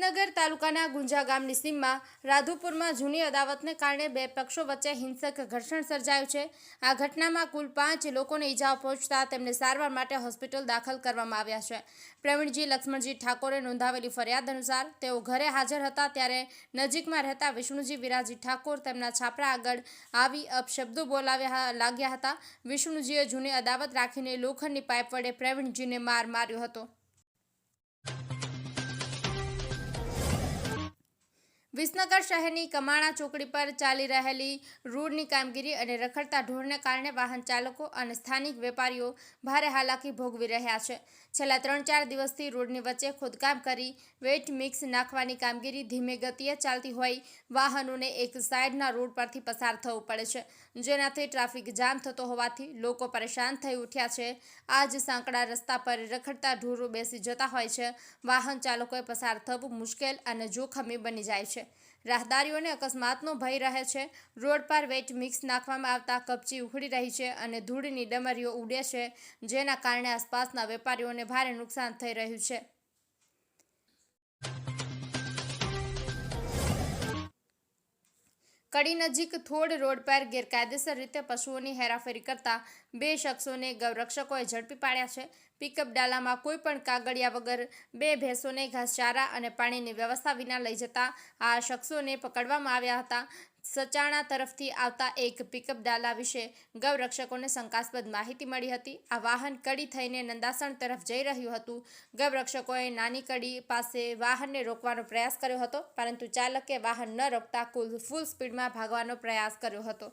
વિસનગર તાલુકાના ગુંજા ગામની સીમમાં રાધુપુરમાં જૂની અદાવતને કારણે બે પક્ષો વચ્ચે હિંસક ઘર્ષણ સર્જાયું છે. આ ઘટનામાં કુલ પાંચ લોકોને ઈજાઓ પહોંચતા તેમને સારવાર માટે હોસ્પિટલ દાખલ કરવામાં આવ્યા છે. પ્રવીણજી લક્ષ્મણજી ઠાકોરે નોંધાવેલી ફરિયાદ અનુસાર તેઓ ઘરે હાજર હતા ત્યારે નજીકમાં રહેતા વિષ્ણુજી વિરાજી ઠાકોર તેમના છાપરા આગળ આવી અપશબ્દો બોલાવ્યા લાગ્યા હતા. વિષ્ણુજીએ જૂની અદાવત રાખીને લોખંડની પાઇપ વડે પ્રવીણજીને માર માર્યો હતો. વિસનગર શહેરની કમાણા ચોકડી પર ચાલી રહેલી રોડની કામગીરી અને રખડતા ઢોરને કારણે વાહન ચાલકો અને સ્થાનિક વેપારીઓ ભારે હાલાકી ભોગવી રહ્યા છે. છેલ્લા ત્રણ ચાર દિવસથી રોડની વચ્ચે ખોદકામ કરી વેટ મિક્સ નાખવાની કામગીરી ધીમે ગતિએ ચાલતી હોય વાહનોને એક સાઈડના રોડ પરથી પસાર થવું પડે છે. જેનાથી ટ્રાફિક જામ થતો હોવાથી લોકો પરેશાન થઈ ઉઠ્યા છે. આજ સાંકડા રસ્તા પર રખડતા ઢોરો બેસી જતા હોય છે. વાહન ચાલકોએ પસાર થવું મુશ્કેલ અને જોખમી બની જાય છે. રાહદારીઓને અકસ્માતનો ભય રહે છે. રોડ પર વેટ મિક્સ નાખવામાં આવતા કપચી ઉખડી રહી છે અને ધૂળની ડમરીઓ ઉડે છે, જેના કારણે આસપાસના વેપારીઓને ભારે નુકસાન થઈ રહ્યું છે. કડી નજીક થોડ રોડ પર ગેરકાયદેસર રીતે પશુઓની હેરાફેરી કરતા બે શખ્સોને ગૌરક્ષકોએ ઝડપી પાડ્યા છે. પિકઅપ ડાલામાં કોઈ પણ કાગળિયા વગર બે ભેંસોને ઘાસચારા અને પાણીની વ્યવસ્થા વિના લઈ જતા આ શખ્સોને પકડવામાં આવ્યા હતા. સચાણા તરફથી આવતા એક પિકઅપ ડાલા વિશે ગૌરક્ષકોને શંકાસ્પદ માહિતી મળી હતી. આ વાહન કડી થઈને નંદાસણ તરફ જઈ રહ્યું હતું. ગૌરક્ષકોએ નાની કડી પાસે વાહનને રોકવાનો પ્રયાસ કર્યો હતો, પરંતુ ચાલકે વાહન ન રોકતા કુલ ફૂલ સ્પીડમાં ભાગવાનો પ્રયાસ કર્યો હતો.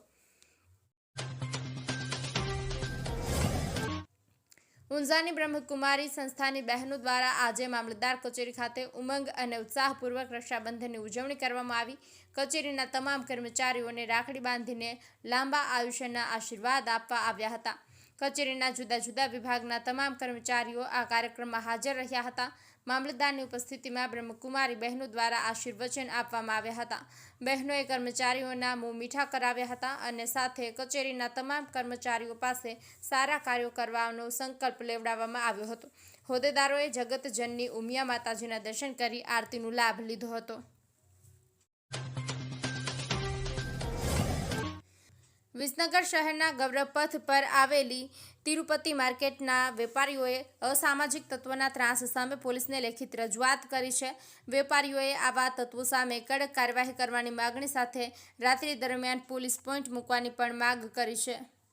ઊંઝાની બ્રહ્મકુમારી સંસ્થાની બહેનો દ્વારા આજે મામલતદાર કચેરી ખાતે ઉમંગ અને ઉત્સાહપૂર્વક રક્ષાબંધનની ઉજવણી કરવામાં આવી. કચેરીના તમામ કર્મચારીઓને રાખડી બાંધીને લાંબા આયુષ્યના આશીર્વાદ આપવા આવ્યા હતા. કચેરીના જુદા જુદા વિભાગના તમામ કર્મચારીઓ આ કાર્યક્રમમાં હાજર રહ્યા હતા. મામલતદારની ઉપસ્થિતિમાં બ્રહ્મકુમારી બહેનો દ્વારા આશીર્વચન આપવામાં આવ્યા હતા. બહેનોએ કર્મચારીઓના મોં મીઠા કરાવ્યા હતા અને સાથે કચેરીના તમામ કર્મચારીઓ પાસે સારા કાર્યો કરવાનો સંકલ્પ લેવડાવવામાં આવ્યો હતો. હોદ્દેદારોએ જગતજનની ઉમિયા માતાજીના દર્શન કરી આરતીનો લાભ લીધો હતો. વિસનગર શહેરના ગૌરવપથ પર આવેલી તિરુપતિ માર્કેટના વેપારીઓએ અસામાજિક તત્વોના ત્રાસ સામે પોલીસને લેખિત રજૂઆત કરી છે. વેપારીઓએ આવા તત્વો સામે કડક કાર્યવાહી કરવાની માગણી સાથે રાત્રિ દરમિયાન પોલીસ પોઈન્ટ મૂકવાની પણ માગ કરી છે.